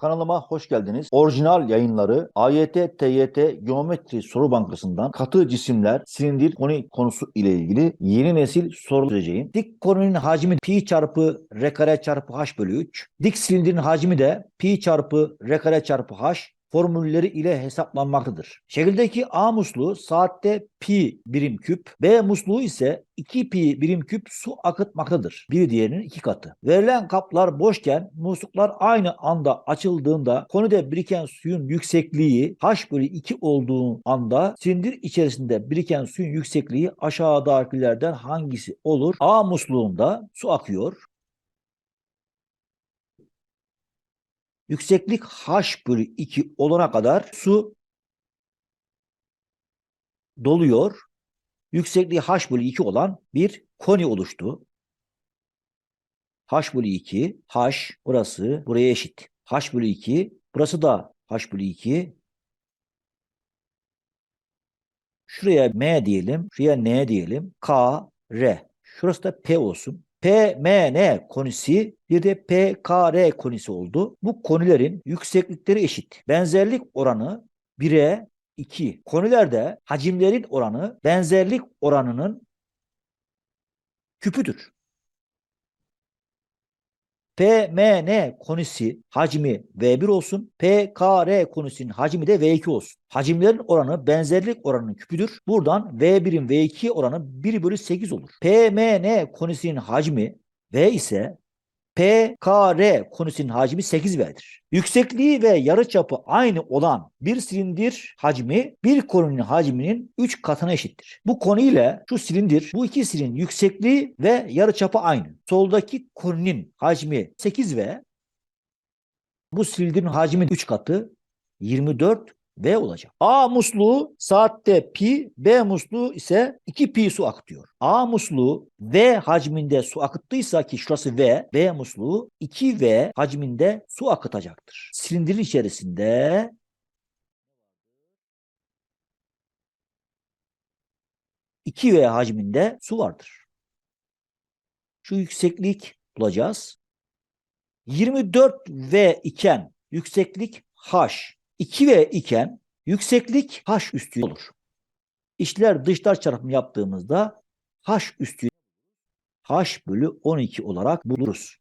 Kanalıma hoş geldiniz. Orijinal yayınları AYT, TYT Geometri Soru Bankası'ndan katı cisimler, silindir konu konusu ile ilgili yeni nesil sorular çözeceğim. Dik konunun hacmi pi çarpı r kare çarpı h bölü 3. Dik silindirin hacmi de pi çarpı r kare çarpı h formülleri ile hesaplanmaktadır. Şekildeki A musluğu saatte pi birim küp, B musluğu ise 2 pi birim küp su akıtmaktadır. Bir diğerinin iki katı. Verilen kaplar boşken musluklar aynı anda açıldığında konide biriken suyun yüksekliği h bölü 2 olduğu anda silindir içerisinde biriken suyun yüksekliği aşağıdakilerden hangisi olur? A musluğunda su akıyor. Yükseklik h bölü 2 olana kadar su doluyor. Yüksekliği h bölü 2 olan bir koni oluştu. h bölü 2, h burası buraya eşit. h bölü 2, burası da h bölü 2. Şuraya m diyelim, şuraya n diyelim. k, r. Şurası da p olsun. PMN konisi bir de PKR konisi oldu. Bu konilerin yükseklikleri eşit. Benzerlik oranı 1'e 2. Konilerde hacimlerin oranı benzerlik oranının küpüdür. PMN konisi hacmi V1 olsun. PKR konisinin hacmi de V2 olsun. Hacimlerin oranı benzerlik oranının küpüdür. Buradan V1'in V2 oranı 1 bölü 8 olur. PMN konisinin hacmi V ise PKR konisinin hacmi 8V'dir. Yüksekliği ve yarıçapı aynı olan bir silindir hacmi bir koninin hacminin 3 katına eşittir. Bu konu ile şu silindir bu ikisinin yüksekliği ve yarıçapı aynı. Soldaki koninin hacmi 8V bu silindirin hacmi 3 katı 24 V olacak. A musluğu saatte pi, B musluğu ise 2 pi su akıtıyor. A musluğu V hacminde su akıttıysa ki şurası V, B musluğu 2V hacminde su akıtacaktır. Silindirin içerisinde iki V hacminde su vardır. Şu yükseklik bulacağız. 24 V iken yükseklik H 2V iken yükseklik H üstü olur. İşler dışlar çarpımı yaptığımızda H üstü H bölü 12 olarak buluruz.